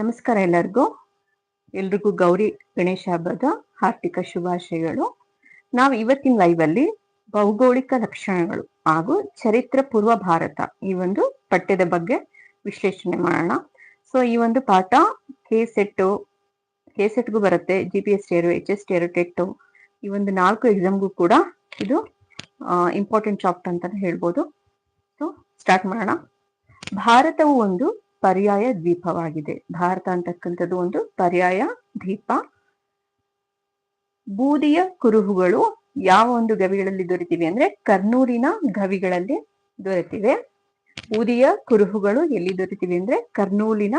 ನಮಸ್ಕಾರ ಎಲ್ಲರಿಗೂ. ಎಲ್ರಿಗೂ ಗೌರಿ ಗಣೇಶ ಹಬ್ಬದ ಹಾರ್ದಿಕ ಶುಭಾಶಯಗಳು. ನಾವು ಇವತ್ತಿನ ಲೈವ್ ಅಲ್ಲಿ ಭೌಗೋಳಿಕ ಲಕ್ಷಣಗಳು ಹಾಗೂ ಚರಿತ್ರ ಪೂರ್ವ ಭಾರತ ಈ ಒಂದು ಪಠ್ಯದ ಬಗ್ಗೆ ವಿಶ್ಲೇಷಣೆ ಮಾಡೋಣ. ಸೊ ಈ ಒಂದು ಪಾಠ ಕೆ ಸೆಟ್ಟು ಕೆ ಸೆಟ್ಗೂ ಬರುತ್ತೆ G P S T R H S T R TET ಈ ಒಂದು ನಾಲ್ಕು ಎಕ್ಸಾಮ್ಗೂ ಕೂಡ ಇದು ಇಂಪಾರ್ಟೆಂಟ್ ಚಾಪ್ಟರ್ ಅಂತ ಹೇಳ್ಬೋದು. ಸೊ ಸ್ಟಾರ್ಟ್ ಮಾಡೋಣ. ಭಾರತವು ಒಂದು ಪರ್ಯಾಯ ದ್ವೀಪವಾಗಿದೆ. ಭಾರತ ಅಂತಕ್ಕಂಥದ್ದು ಒಂದು ಪರ್ಯಾಯ ದ್ವೀಪ. ಬೂದಿಯ ಕುರುಹುಗಳು ಯಾವ ಒಂದು ಗವಿಗಳಲ್ಲಿ ದೊರೆತಿವೆ ಅಂದ್ರೆ ಕರ್ನೂರಿನ ಗವಿಗಳಲ್ಲಿ ದೊರೆತಿವೆ. ಬೂದಿಯ ಕುರುಹುಗಳು ಎಲ್ಲಿ ದೊರೆತಿವೆ ಅಂದ್ರೆ ಕರ್ನೂಲಿನ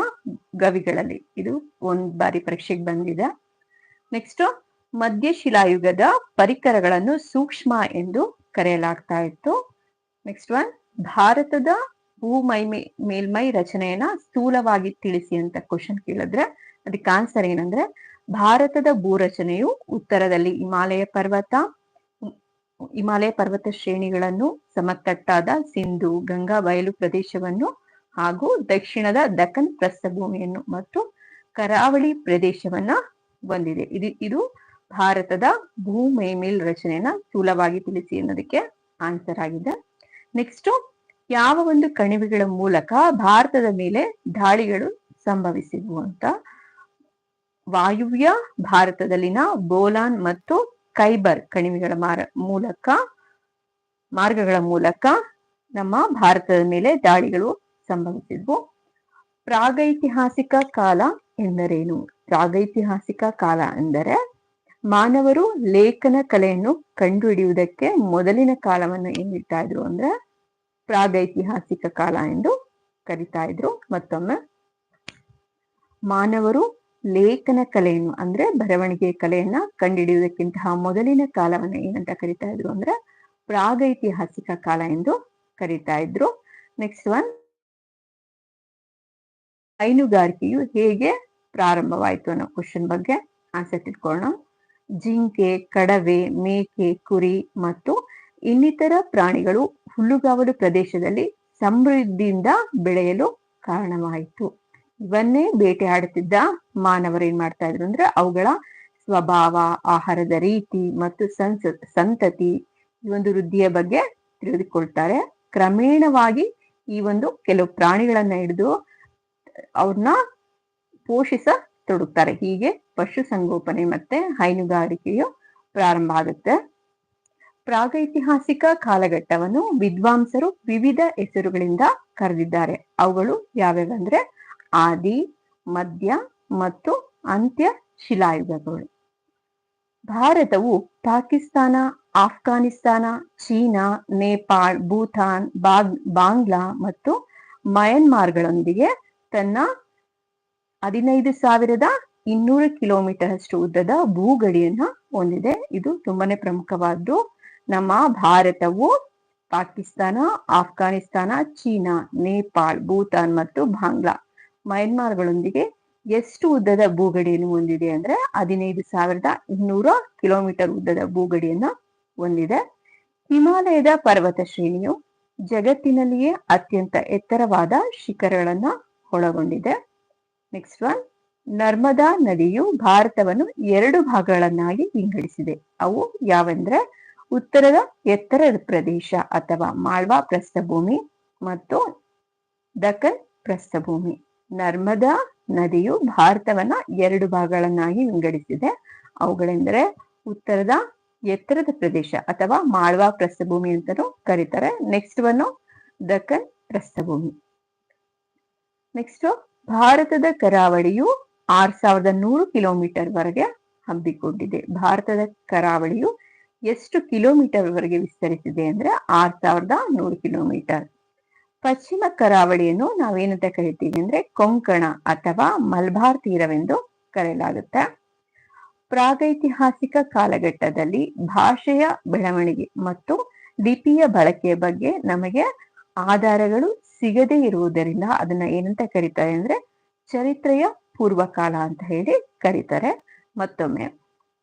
ಗವಿಗಳಲ್ಲಿ. ಇದು ಒಂದ್ ಬಾರಿ ಪರೀಕ್ಷೆಗೆ ಬಂದಿದೆ. ನೆಕ್ಸ್ಟ್ ಮಧ್ಯಶಿಲಾಯುಗದ ಪರಿಕರಗಳನ್ನು ಸೂಕ್ಷ್ಮ ಎಂದು ಕರೆಯಲಾಗ್ತಾ ಇತ್ತು. ನೆಕ್ಸ್ಟ್ ಒನ್ ಭಾರತದ ಭೂಮೈ ಮೇಲ್ಮೈ ರಚನೆಯನ್ನ ಸ್ಥೂಲವಾಗಿ ತಿಳಿಸಿ ಅಂತ ಕ್ವಶನ್ ಕೇಳಿದ್ರೆ, ಅದಕ್ಕೆ ಆನ್ಸರ್ ಏನಂದ್ರೆ, ಭಾರತದ ಭೂರಚನೆಯು ಉತ್ತರದಲ್ಲಿ ಹಿಮಾಲಯ ಪರ್ವತ ಹಿಮಾಲಯ ಪರ್ವತ ಶ್ರೇಣಿಗಳನ್ನು ಸಮತಟ್ಟಾದ ಸಿಂಧು, ಗಂಗಾ ಬಯಲು ಪ್ರದೇಶವನ್ನು ಹಾಗೂ ದಕ್ಷಿಣದ ದಕ್ಕನ್ ಪ್ರಸ್ಥಭೂಮಿಯನ್ನು ಮತ್ತು ಕರಾವಳಿ ಪ್ರದೇಶವನ್ನ ಹೊಂದಿದೆ. ಇದು ಇದು ಭಾರತದ ಭೂ ಮೇಲ್ಮೇಲ್ ರಚನೆಯನ್ನ ಸ್ಥೂಲವಾಗಿ ತಿಳಿಸಿ ಅನ್ನೋದಕ್ಕೆ ಆನ್ಸರ್ ಆಗಿದೆ. ನೆಕ್ಸ್ಟ್ ಯಾವ ಒಂದು ಕಣಿವೆಗಳ ಮೂಲಕ ಭಾರತದ ಮೇಲೆ ದಾಳಿಗಳು ಸಂಭವಿಸಿದ್ವು ಅಂತ? ವಾಯುವ್ಯ, ಭಾರತದಲ್ಲಿನ ಬೋಲಾನ್ ಮತ್ತು ಕೈಬರ್ ಕಣಿವೆಗಳ ಮಾರ, ಮೂಲಕ, ಮಾರ್ಗಗಳ ಮೂಲಕ ನಮ್ಮ ಭಾರತದ ಮೇಲೆ ದಾಳಿಗಳು ಸಂಭವಿಸಿದ್ವು. ಪ್ರಾಗೈತಿಹಾಸಿಕ ಕಾಲ ಎಂದರೇನು? ಪ್ರಾಗೈತಿಹಾಸಿಕ ಕಾಲ ಎಂದರೆ ಮಾನವರು ಲೇಖನ ಕಲೆಯನ್ನು ಕಂಡುಹಿಡಿಯುವುದಕ್ಕೆ ಮೊದಲಿನ ಕಾಲವನ್ನು ಏನಿಡ್ತಾ ಇದ್ರು ಅಂದ್ರೆ ಪ್ರಾಗೈತಿಹಾಸಿಕ ಕಾಲ ಎಂದು ಕರಿತಾ ಇದ್ರು. ಮತ್ತೊಮ್ಮೆ, ಮಾನವರು ಲೇಖನ ಕಲೆಯನ್ನು ಅಂದ್ರೆ ಬರವಣಿಗೆ ಕಲೆಯನ್ನ ಕಂಡುಹಿಡಿಯುವುದಕ್ಕಿಂತಹ ಮೊದಲಿನ ಕಾಲವನ್ನ ಏನಂತ ಕರಿತಾ ಇದ್ರು ಅಂದ್ರೆ ಪ್ರಾಗೈತಿಹಾಸಿಕ ಕಾಲ ಎಂದು ಕರಿತಾ ಇದ್ರು. ನೆಕ್ಸ್ಟ್ ಒನ್ ಹೈನುಗಾರಿಕೆಯು ಹೇಗೆ ಪ್ರಾರಂಭವಾಯಿತು ಅನ್ನೋ ಕ್ವಶನ್ ಬಗ್ಗೆ ಆನ್ಸರ್ ತಿಳ್ಕೊಳ್ಳೋಣ. ಜಿಂಕೆ, ಕಡವೆ, ಮೇಕೆ, ಕುರಿ ಮತ್ತು ಇನ್ನಿತರ ಪ್ರಾಣಿಗಳು ಹುಲ್ಲುಗಾವಲು ಪ್ರದೇಶದಲ್ಲಿ ಸಮೃದ್ಧಿಯಿಂದ ಬೆಳೆಯಲು ಕಾರಣವಾಯಿತು. ಇವನ್ನೇ ಬೇಟೆಯಾಡುತ್ತಿದ್ದ ಮಾನವರು ಏನ್ ಮಾಡ್ತಾ ಇದ್ರು ಅಂದ್ರೆ ಅವುಗಳ ಸ್ವಭಾವ, ಆಹಾರದ ರೀತಿ ಮತ್ತು ಸಂತತಿ ಈ ಒಂದು ವೃದ್ಧಿಯ ಬಗ್ಗೆ ತಿಳಿದುಕೊಳ್ತಾರೆ. ಕ್ರಮೇಣವಾಗಿ ಈ ಒಂದು ಕೆಲವು ಪ್ರಾಣಿಗಳನ್ನ ಹಿಡಿದು ಅವ್ರನ್ನ ಪೋಷಿಸ ತೊಡಗ್ತಾರೆ ಹೀಗೆ ಪಶು ಸಂಗೋಪನೆ ಮತ್ತೆ ಹೈನುಗಾರಿಕೆಯು ಪ್ರಾರಂಭ ಆಗುತ್ತೆ. ಪ್ರಾಗೈತಿಹಾಸಿಕ ಕಾಲಘಟ್ಟವನ್ನು ವಿದ್ವಾಂಸರು ವಿವಿಧ ಹೆಸರುಗಳಿಂದ ಕರೆದಿದ್ದಾರೆ. ಅವುಗಳು ಯಾವ್ಯಾವಂದ್ರೆ ಆದಿ, ಮಧ್ಯ ಮತ್ತು ಅಂತ್ಯ ಶಿಲಾಯುಗಗಳು. ಭಾರತವು ಪಾಕಿಸ್ತಾನ, ಆಫ್ಘಾನಿಸ್ತಾನ, ಚೀನಾ, ನೇಪಾಳ್, ಭೂತಾನ್, ಬಾಗ್, ಬಾಂಗ್ಲಾ ಮತ್ತು ಮಯನ್ಮಾರ್ಗಳೊಂದಿಗೆ ತನ್ನ ಹದಿನೈದು ಸಾವಿರದ ಇನ್ನೂರು ಕಿಲೋಮೀಟರ್ ಅಷ್ಟು ಉದ್ದದ ಭೂಗಡಿಯನ್ನ ಹೊಂದಿದೆ. ಇದು ತುಂಬಾನೇ ಪ್ರಮುಖವಾದ್ದು. ನಮ್ಮ ಭಾರತವು ಪಾಕಿಸ್ತಾನ, ಆಫ್ಘಾನಿಸ್ತಾನ, ಚೀನಾ, ನೇಪಾಳ್, ಭೂತಾನ್ ಮತ್ತು ಬಾಂಗ್ಲಾ ಮಯನ್ಮಾರ್ಗಳೊಂದಿಗೆ ಎಷ್ಟು ಉದ್ದದ ಭೂಗಡಿಯನ್ನು ಹೊಂದಿದೆ ಅಂದ್ರೆ ಹದಿನೈದು ಸಾವಿರದ ಇನ್ನೂರ ಕಿಲೋಮೀಟರ್ ಉದ್ದದ ಭೂಗಡಿಯನ್ನ ಹೊಂದಿದೆ. ಹಿಮಾಲಯದ ಪರ್ವತ ಶ್ರೇಣಿಯು ಜಗತ್ತಿನಲ್ಲಿಯೇ ಅತ್ಯಂತ ಎತ್ತರವಾದ ಶಿಖರಗಳನ್ನ ಒಳಗೊಂಡಿದೆ. ನೆಕ್ಸ್ಟ್ ಒನ್ ನರ್ಮದಾ ನದಿಯು ಭಾರತವನ್ನು ಎರಡು ಭಾಗಗಳನ್ನಾಗಿ ವಿಂಗಡಿಸಿದೆ. ಅವು ಯಾವೆಂದ್ರೆ ಉತ್ತರದ ಎತ್ತರದ ಪ್ರದೇಶ ಅಥವಾ ಮಾಳ್ವಾ ಪ್ರಸ್ಥಭೂಮಿ ಮತ್ತು ದಕ್ಕನ್ ಪ್ರಸ್ಥಭೂಮಿ. ನರ್ಮದಾ ನದಿಯು ಭಾರತವನ್ನ ಎರಡು ಭಾಗಗಳನ್ನಾಗಿ ವಿಂಗಡಿಸಿದೆ. ಅವುಗಳೆಂದರೆ ಉತ್ತರದ ಎತ್ತರದ ಪ್ರದೇಶ ಅಥವಾ ಮಾಳ್ವಾ ಪ್ರಸ್ಥಭೂಮಿ ಅಂತಲೂ ಕರೀತಾರೆ. ನೆಕ್ಸ್ಟ್ ಒನ್ ದಕ್ಕನ್ ಪ್ರಸ್ಥಭೂಮಿ. ನೆಕ್ಸ್ಟ್ ಭಾರತದ ಕರಾವಳಿಯು ಆರ್ ಸಾವಿರದ ನೂರು ಕಿಲೋಮೀಟರ್ ವರೆಗೆ ಹಬ್ಬಿಕೊಂಡಿದೆ. ಭಾರತದ ಕರಾವಳಿಯು ಎಷ್ಟು ಕಿಲೋಮೀಟರ್ ವರೆಗೆ ವಿಸ್ತರಿಸಿದೆ ಅಂದ್ರೆ ಆರ್ ಸಾವಿರದ ನೂರು ಕಿಲೋಮೀಟರ್. ಪಶ್ಚಿಮ ಕರಾವಳಿಯನ್ನು ನಾವೇನಂತ ಕರಿತೀವಿ ಅಂದ್ರೆ ಕೊಂಕಣ ಅಥವಾ ಮಲ್ಬಾರ್ ತೀರವೆಂದು ಕರೆಯಲಾಗುತ್ತೆ. ಪ್ರಾಗೈತಿಹಾಸಿಕ ಕಾಲಘಟ್ಟದಲ್ಲಿ ಭಾಷೆಯ ಬೆಳವಣಿಗೆ ಮತ್ತು ಲಿಪಿಯ ಬಳಕೆಯ ಬಗ್ಗೆ ನಮಗೆ ಆಧಾರಗಳು ಸಿಗದೇ ಇರುವುದರಿಂದ ಅದನ್ನ ಏನಂತ ಕರೀತಾರೆ ಅಂದ್ರೆ ಚರಿತ್ರೆಯ ಪೂರ್ವಕಾಲ ಅಂತ ಹೇಳಿ ಕರೀತಾರೆ ಮತ್ತೊಮ್ಮೆ.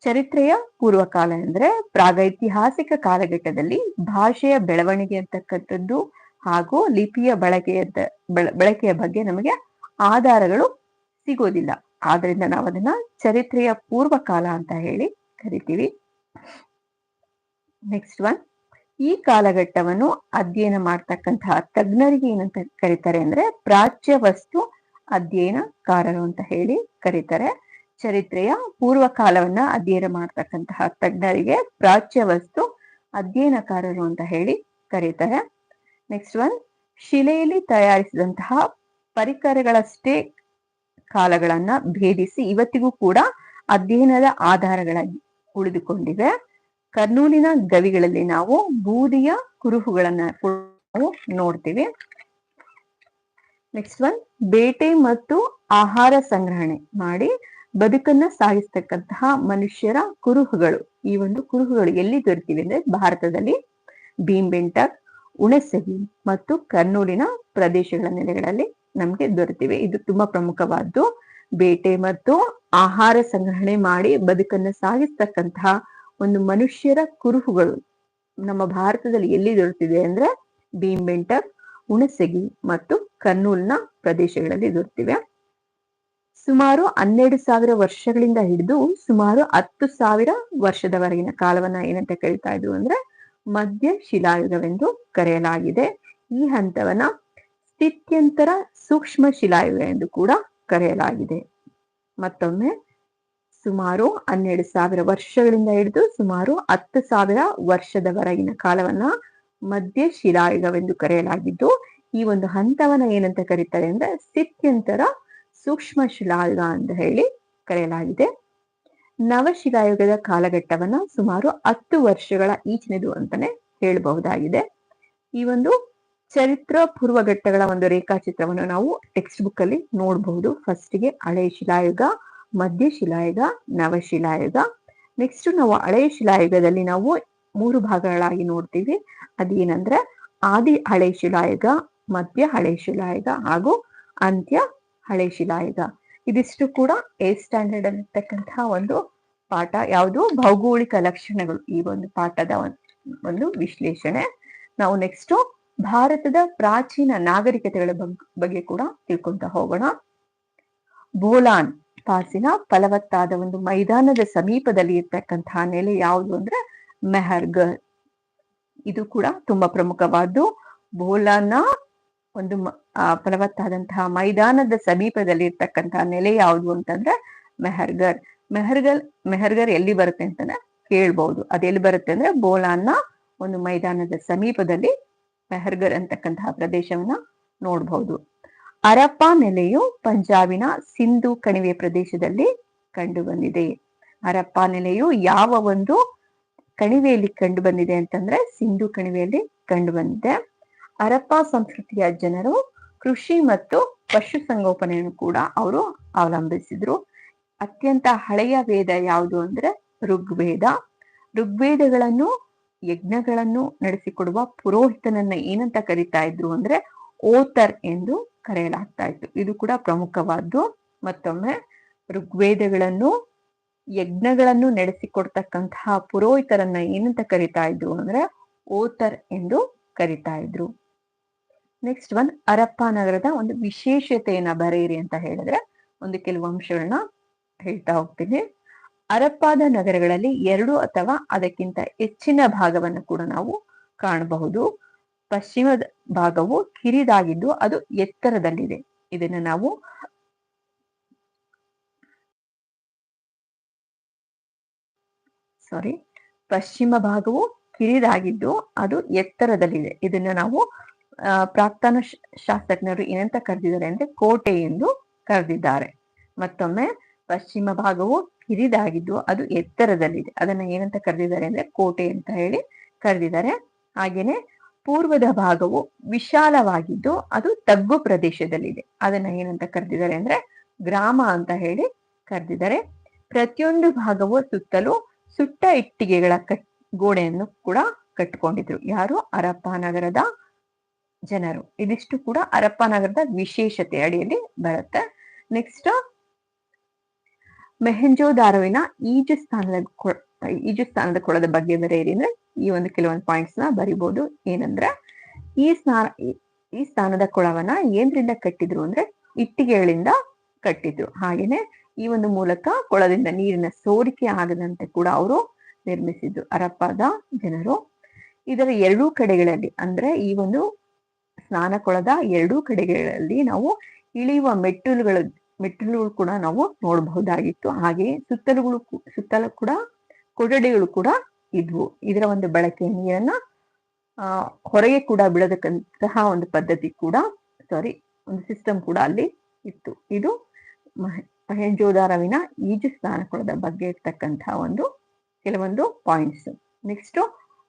ಚರಿತ್ರೆಯ ಪೂರ್ವಕಾಲ ಅಂದ್ರೆ ಪ್ರಾಗೈತಿಹಾಸಿಕ ಕಾಲಘಟ್ಟದಲ್ಲಿ ಭಾಷೆಯ ಬೆಳವಣಿಗೆ ಅಂತಕ್ಕಂಥದ್ದು ಹಾಗೂ ಲಿಪಿಯ ಬಳಕೆಯ ಬಳಕೆಯ ಬಗ್ಗೆ ನಮಗೆ ಆಧಾರಗಳು ಸಿಗೋದಿಲ್ಲ. ಆದ್ರಿಂದ ನಾವು ಅದನ್ನ ಚರಿತ್ರೆಯ ಪೂರ್ವಕಾಲ ಅಂತ ಹೇಳಿ ಕರಿತೀವಿ. ನೆಕ್ಸ್ಟ್ ಒನ್ ಈ ಕಾಲಘಟ್ಟವನ್ನು ಅಧ್ಯಯನ ಮಾಡ್ತಕ್ಕಂತಹ ತಜ್ಞರಿಗೆ ಏನಂತ ಕರೀತಾರೆ ಅಂದ್ರೆ ಪ್ರಾಚ್ಯ ವಸ್ತು ಅಧ್ಯಯನಕಾರರು ಅಂತ ಹೇಳಿ ಕರೀತಾರೆ. ಚರಿತ್ರೆಯ ಪೂರ್ವ ಕಾಲವನ್ನ ಅಧ್ಯಯನ ಮಾಡ್ತಕ್ಕಂತಹ ತಜ್ಞರಿಗೆ ಪ್ರಾಚ್ಯ ವಸ್ತು ಅಧ್ಯಯನಕಾರರು ಅಂತ ಹೇಳಿ ಕರೀತಾರೆ. ನೆಕ್ಸ್ಟ್ ಒನ್ ಶಿಲೆಯಲ್ಲಿ ತಯಾರಿಸಿದಂತಹ ಪರಿಕರಗಳಷ್ಟೇ ಕಾಲಗಳನ್ನ ಭೇದಿಸಿ ಇವತ್ತಿಗೂ ಕೂಡ ಅಧ್ಯಯನದ ಆಧಾರಗಳಾಗಿ ಉಳಿದುಕೊಂಡಿವೆ. ಕರ್ನೂಲಿನ ಗವಿಗಳಲ್ಲಿ ನಾವು ಬೂದಿಯ ಕುರುಹುಗಳನ್ನ ನೋಡ್ತೀವಿ. ನೆಕ್ಸ್ಟ್ ಒನ್ ಬೇಟೆ ಮತ್ತು ಆಹಾರ ಸಂಗ್ರಹಣೆ ಮಾಡಿ ಬದುಕನ್ನ ಸಾಗಿಸ್ತಕ್ಕಂತಹ ಮನುಷ್ಯರ ಕುರುಹುಗಳು. ಈ ಒಂದು ಕುರುಹುಗಳು ಎಲ್ಲಿ ದೊರೆತಿವೆ ಅಂದ್ರೆ ಭಾರತದಲ್ಲಿ ಭೀಮ್ಬೆಂಟಕ್ ಉಣಸಗಿ ಮತ್ತು ಕರ್ನೂಲಿನ ಪ್ರದೇಶಗಳ ನೆಲೆಗಳಲ್ಲಿ ನಮ್ಗೆ ದೊರೆತಿವೆ. ಇದು ತುಂಬಾ ಪ್ರಮುಖವಾದ್ದು. ಬೇಟೆ ಮತ್ತು ಆಹಾರ ಸಂಗ್ರಹಣೆ ಮಾಡಿ ಬದುಕನ್ನ ಸಾಗಿಸ್ತಕ್ಕಂತಹ ಒಂದು ಮನುಷ್ಯರ ಕುರುಹುಗಳು ನಮ್ಮ ಭಾರತದಲ್ಲಿ ಎಲ್ಲಿ ದೊರೆತಿದೆ ಅಂದ್ರೆ ಭೀಮ್ಬೆಂಟಕ್ ಉಣಸೆಗಿ ಮತ್ತು ಕರ್ನೂಲ್ನ ಪ್ರದೇಶಗಳಲ್ಲಿ ದೊರೆತಿವೆ. ಸುಮಾರು ಹನ್ನೆರಡು ಸಾವಿರ ವರ್ಷಗಳಿಂದ ಹಿಡಿದು ಸುಮಾರು ಹತ್ತು ಸಾವಿರ ವರ್ಷದವರೆಗಿನ ಕಾಲವನ್ನ ಏನಂತ ಕರೀತಾ ಇದ್ವು ಅಂದ್ರೆ ಮಧ್ಯ ಶಿಲಾಯುಗವೆಂದು ಕರೆಯಲಾಗಿದೆ. ಈ ಹಂತವನ್ನ ಸ್ಥಿತ್ಯಂತರ ಸೂಕ್ಷ್ಮ ಶಿಲಾಯುಗ ಎಂದು ಕೂಡ ಕರೆಯಲಾಗಿದೆ. ಮತ್ತೊಮ್ಮೆ, ಸುಮಾರು ಹನ್ನೆರಡು ಸಾವಿರ ವರ್ಷಗಳಿಂದ ಹಿಡಿದು ಸುಮಾರು ಹತ್ತು ಸಾವಿರ ವರ್ಷದವರೆಗಿನ ಕಾಲವನ್ನ ಮಧ್ಯ ಶಿಲಾಯುಗವೆಂದು ಕರೆಯಲಾಗಿದ್ದು, ಈ ಒಂದು ಹಂತವನ್ನ ಏನಂತ ಕರೀತಾರೆ ಅಂದ್ರೆ ಸ್ಥಿತ್ಯಂತರ ಸೂಕ್ಷ್ಮ ಶಿಲಾಯುಗ ಅಂತ ಹೇಳಿ ಕರೆಯಲಾಗಿದೆ. ನವಶಿಲಾಯುಗದ ಕಾಲಘಟ್ಟವನ್ನ ಸುಮಾರು ಹತ್ತು ವರ್ಷಗಳ ಈಚಿನದು ಅಂತಾನೆ ಹೇಳಬಹುದಾಗಿದೆ. ಈ ಒಂದು ಚರಿತ್ರ ಪೂರ್ವ ಘಟ್ಟಗಳ ಒಂದು ರೇಖಾಚಿತ್ರವನ್ನು ನಾವು ಟೆಕ್ಸ್ಟ್ ಬುಕ್ ಅಲ್ಲಿ ನೋಡಬಹುದು. ಫಸ್ಟ್ಗೆ ಹಳೆ ಶಿಲಾಯುಗ, ಮಧ್ಯ ಶಿಲಾಯುಗ ನವಶಿಲಾಯುಗ ನೆಕ್ಸ್ಟ್ ನಾವು ಹಳೆ ಶಿಲಾಯುಗದಲ್ಲಿ ನಾವು ಮೂರು ಭಾಗಗಳಾಗಿ ನೋಡ್ತೀವಿ. ಅದೇನಂದ್ರೆ ಆದಿ ಹಳೆ ಶಿಲಾಯುಗ, ಮಧ್ಯ ಹಳೆ ಶಿಲಾಯುಗ ಹಾಗೂ ಅಂತ್ಯ ಹಳೆ ಶಿಲಾಯುಗ ಇದಿಷ್ಟು ಕೂಡ ಏ ಸ್ಟ್ಯಾಂಡರ್ಡ್ ಅಲ್ಲಿರ್ತಕ್ಕಂತಹ ಒಂದು ಪಾಠ. ಯಾವುದು? ಭೌಗೋಳಿಕ ಲಕ್ಷಣಗಳು. ಈ ಒಂದು ಪಾಠದ ಒಂದ್- ವಿಶ್ಲೇಷಣೆ. ನಾವು ನೆಕ್ಸ್ಟ್ ಭಾರತದ ಪ್ರಾಚೀನ ನಾಗರಿಕತೆಗಳ ಬಗ್- ಬಗ್ಗೆ ಕೂಡ ತಿಳ್ಕೊಂತ ಹೋಗೋಣ. ಬೋಲಾನ್ ಪಾಸಿನ ಫಲವತ್ತಾದ ಒಂದು ಮೈದಾನದ ಸಮೀಪದಲ್ಲಿ ಇರ್ತಕ್ಕಂತಹ ನೆಲೆ ಯಾವುದು ಅಂದ್ರೆ ಮೆಹರ್ಗರ್ ಇದು ಕೂಡ ತುಂಬಾ ಪ್ರಮುಖವಾದ್ದು. ಬೋಲಾನ ಒಂದು ಆ, ಫಲವತ್ತಾದಂತಹ ಮೈದಾನದ ಸಮೀಪದಲ್ಲಿ ಇರ್ತಕ್ಕಂತಹ ನೆಲೆ ಯಾವುದು ಅಂತಂದ್ರೆ ಮೆಹರ್ಗರ್ ಮೆಹರ್ಗಲ್ ಮೆಹರ್ಗರ್ ಎಲ್ಲಿ ಬರುತ್ತೆ ಅಂತಂದ್ರೆ ಕೇಳ್ಬಹುದು ಅದೆಲ್ಲಿ ಬರುತ್ತೆ ಅಂದ್ರೆ ಬೋಲಾನ್ನ ಒಂದು ಮೈದಾನದ ಸಮೀಪದಲ್ಲಿ ಮೆಹರ್ಗರ್ ಅಂತಕ್ಕಂತಹ ಪ್ರದೇಶವನ್ನ ನೋಡ್ಬಹುದು ಅರಪ್ಪ ನೆಲೆಯು ಪಂಜಾಬಿನ ಸಿಂಧು ಕಣಿವೆ ಪ್ರದೇಶದಲ್ಲಿ ಕಂಡು ಬಂದಿದೆ ಅರಪ್ಪ ನೆಲೆಯು ಯಾವ ಒಂದು ಕಣಿವೆಯಲ್ಲಿ ಕಂಡು ಬಂದಿದೆ ಅಂತಂದ್ರೆ ಸಿಂಧು ಕಣಿವೆಯಲ್ಲಿ ಕಂಡು ಬಂದಿದೆ ಅರಪ್ಪ ಸಂಸ್ಕೃತಿಯ ಜನರು ಕೃಷಿ ಮತ್ತು ಪಶುಸಂಗೋಪನೆಯನ್ನು ಕೂಡ ಅವರು ಅವಲಂಬಿಸಿದ್ರು. ಅತ್ಯಂತ ಹಳೆಯ ವೇದ ಯಾವುದು ಅಂದ್ರೆ ಋಗ್ವೇದ. ಋಗ್ವೇದಗಳನ್ನು, ಯಜ್ಞಗಳನ್ನು ನಡೆಸಿಕೊಡುವ ಪುರೋಹಿತನನ್ನ ಏನಂತ ಕರಿತಾ ಇದ್ರು ಅಂದ್ರೆ ಓತರ್ ಎಂದು ಕರೆಯಲಾಗ್ತಾ ಇತ್ತು. ಇದು ಕೂಡ ಪ್ರಮುಖವಾದ್ದು. ಮತ್ತೊಮ್ಮೆ ಋಗ್ವೇದಗಳನ್ನು, ಯಜ್ಞಗಳನ್ನು ನಡೆಸಿಕೊಡ್ತಕ್ಕಂತಹ ಪುರೋಹಿತರನ್ನ ಏನಂತ ಕರಿತಾ ಇದ್ರು ಅಂದ್ರೆ ಓತರ್ ಎಂದು ಕರಿತಾ ಇದ್ರು. ನೆಕ್ಸ್ಟ್ ಒನ್ ಹರಪ್ಪ ನಗರದ ಒಂದು ವಿಶೇಷತೆಯನ್ನ ಬರೆಯಿರಿ ಅಂತ ಹೇಳಿದ್ರೆ ಒಂದು ಕೆಲವು ಅಂಶಗಳನ್ನ ಹೇಳ್ತಾ ಹೋಗ್ತೀನಿ. ಅರಪ್ಪಾದ ನಗರಗಳಲ್ಲಿ ಎರಡು ಅಥವಾ ಅದಕ್ಕಿಂತ ಹೆಚ್ಚಿನ ಭಾಗವನ್ನು ಕೂಡ ನಾವು ಕಾಣಬಹುದು. ಪಶ್ಚಿಮದ ಭಾಗವು ಕಿರಿದಾಗಿದ್ದು ಅದು ಎತ್ತರದಲ್ಲಿದೆ. ಇದನ್ನು ನಾವು ಸಾರಿ ಪಶ್ಚಿಮ ಭಾಗವು ಕಿರಿದಾಗಿದ್ದು ಅದು ಎತ್ತರದಲ್ಲಿದೆ. ಇದನ್ನ ನಾವು ಪ್ರಾಕ್ತನ ಶಾಸ್ತ್ರಜ್ಞರು ಏನಂತ ಕರೆದಿದ್ದಾರೆ ಅಂದ್ರೆ ಕೋಟೆ ಎಂದು ಕರೆದಿದ್ದಾರೆ. ಮತ್ತೊಮ್ಮೆ ಪಶ್ಚಿಮ ಭಾಗವು ಕಿರಿದಾಗಿದ್ದು ಅದು ಎತ್ತರದಲ್ಲಿದೆ. ಅದನ್ನ ಏನಂತ ಕರೆದಿದ್ದಾರೆ ಅಂದ್ರೆ ಕೋಟೆ ಅಂತ ಹೇಳಿ ಕರೆದಿದ್ದಾರೆ. ಹಾಗೇನೆ ಪೂರ್ವದ ಭಾಗವು ವಿಶಾಲವಾಗಿದ್ದು ಅದು ತಗ್ಗು ಪ್ರದೇಶದಲ್ಲಿದೆ. ಅದನ್ನ ಏನಂತ ಕರೆದಿದ್ದಾರೆ ಅಂದ್ರೆ ಗ್ರಾಮ ಅಂತ ಹೇಳಿ ಕರೆದಿದ್ದಾರೆ. ಪ್ರತಿಯೊಂದು ಭಾಗವು ಸುತ್ತಲೂ ಸುಟ್ಟ ಇಟ್ಟಿಗೆಗಳ ಕಟ್, ಗೋಡೆಯನ್ನು ಕೂಡ ಕಟ್ಕೊಂಡಿದ್ರು ಯಾರು? ಹರಪ್ಪ ನಗರದ ಜನರು. ಇದಿಷ್ಟು ಕೂಡ ಹರಪ್ಪ ನಗರದ ವಿಶೇಷತೆ ಅಡಿಯಲ್ಲಿ ಬರುತ್ತೆ. ನೆಕ್ಸ್ಟ್ ಮೆಹೆಂಜೋದಾರೋವಿನ ಈಜು ಸ್ಥಾನದ ಈಜು ಸ್ಥಾನದ ಕೊಳದ ಬಗ್ಗೆ ಬರೆಯಿರಿ ಅಂದ್ರೆ ಈ ಒಂದು ಕೆಲವೊಂದು ಪಾಯಿಂಟ್ಸ್ನ ಬರಿಬಹುದು ಏನಂದ್ರೆ, ಈ ಸ್ನಾನ ಈ ಸ್ಥಾನದ ಕೊಳವನ್ನ ಏನ್ರಿಂದ ಕಟ್ಟಿದ್ರು ಅಂದ್ರೆ ಇಟ್ಟಿಗೆಗಳಿಂದ ಕಟ್ಟಿದ್ರು. ಹಾಗೇನೆ ಈ ಒಂದು ಮೂಲಕ ಕೊಳದಿಂದ ನೀರಿನ ಸೋರಿಕೆ ಆಗದಂತೆ ಕೂಡ ಅವರು ನಿರ್ಮಿಸಿದ್ರು ಅರಪ್ಪದ ಜನರು. ಇದರ ಎರಡೂ ಕಡೆಗಳಲ್ಲಿ ಅಂದ್ರೆ ಈ ಒಂದು ಸ್ನಾನ ಕೊಳದ ಎರಡೂ ಕಡೆಗಳಲ್ಲಿ ನಾವು ಇಳಿಯುವ ಮೆಟ್ಟಿಲುಗಳ, ಮೆಟ್ಟಿಲುಗಳು ಕೂಡ ನಾವು ನೋಡಬಹುದಾಗಿತ್ತು. ಹಾಗೆ ಸುತ್ತಲುಗಳು ಸುತ್ತಲೂ ಕೂಡ ಕೊಠಡಿಗಳು ಕೂಡ ಇದ್ವು. ಇದರ ಒಂದು ಬಳಕೆ ನೀರನ್ನ, ಆ, ಹೊರಗೆ ಕೂಡ ಬಿಡತಕ್ಕಂತಹ ಒಂದು ಪದ್ಧತಿ ಕೂಡ ಸಾರಿ ಒಂದು ಸಿಸ್ಟಮ್ ಕೂಡ ಅಲ್ಲಿ ಇತ್ತು. ಇದು ಮಹೆ- ಮಹೇಂಜೋದಾರವಿನ ಈಜು ಸ್ನಾನಕೊಳದ ಬಗ್ಗೆ ಇರ್ತಕ್ಕಂತಹ ಒಂದು ಕೆಲವೊಂದು ಪಾಯಿಂಟ್ಸ್ ನೆಕ್ಸ್ಟ್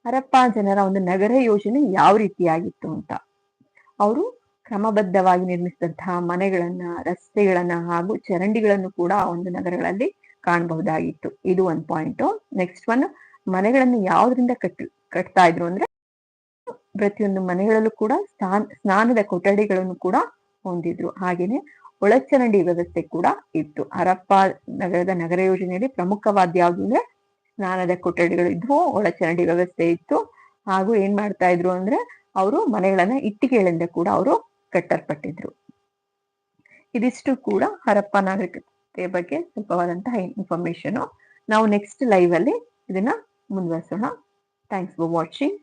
ಹರಪ್ಪ ಜನರ ಒಂದು ನಗರ ಯೋಜನೆ ಯಾವ ರೀತಿಯಾಗಿತ್ತು ಅಂತ. ಅವರು ಕ್ರಮಬದ್ಧವಾಗಿ ನಿರ್ಮಿಸಿದಂತಹ ಮನೆಗಳನ್ನ, ರಸ್ತೆಗಳನ್ನ ಹಾಗೂ ಚರಂಡಿಗಳನ್ನು ಕೂಡ ಆ ಒಂದು ನಗರಗಳಲ್ಲಿ ಕಾಣಬಹುದಾಗಿತ್ತು. ಇದು ಒಂದ್ ಪಾಯಿಂಟ್ ನೆಕ್ಸ್ಟ್ ಒನ್ ಮನೆಗಳನ್ನು ಯಾವ್ದ್ರಿಂದ ಕಟ್, ಕಟ್ತಾ ಇದ್ರು ಅಂದ್ರೆ ಪ್ರತಿಯೊಂದು ಮನೆಗಳಲ್ಲೂ ಕೂಡ ಸ್ನಾನ, ಸ್ನಾನದ ಕೊಠಡಿಗಳನ್ನು ಕೂಡ ಹೊಂದಿದ್ರು. ಹಾಗೇನೆ ಒಳಚರಂಡಿ ವ್ಯವಸ್ಥೆ ಕೂಡ ಇತ್ತು. ಹರಪ್ಪ ನಗರದ ನಗರ ಯೋಜನೆಯಲ್ಲಿ ಪ್ರಮುಖವಾದ ಯಾವ್ದು ಅಂದ್ರೆ ಸ್ನಾನದ ಕೊಠಡಿಗಳು ಇದ್ವು, ಒಳಚರಂಡಿ ವ್ಯವಸ್ಥೆ ಇತ್ತು. ಹಾಗೂ ಏನ್ ಮಾಡ್ತಾ ಇದ್ರು ಅಂದ್ರೆ ಅವರು ಮನೆಗಳನ್ನ ಇಟ್ಟಿಗೆಗಳಿಂದ ಕೂಡ ಅವರು ಕಟ್ಟಲ್ಪಟ್ಟಿದ್ರು. ಇದಿಷ್ಟು ಕೂಡ ಹರಪ್ಪ ನಾಗರಿಕತೆ ಬಗ್ಗೆ ಸ್ವಲ್ಪವಾದಂತಹ ಇನ್ಫಾರ್ಮೇಶನ್ ನಾವು ನೆಕ್ಸ್ಟ್ ಲೈವ್ ಅಲ್ಲಿ ಇದನ್ನ ಮುಂದುವರಿಸೋಣ. Thanks for watching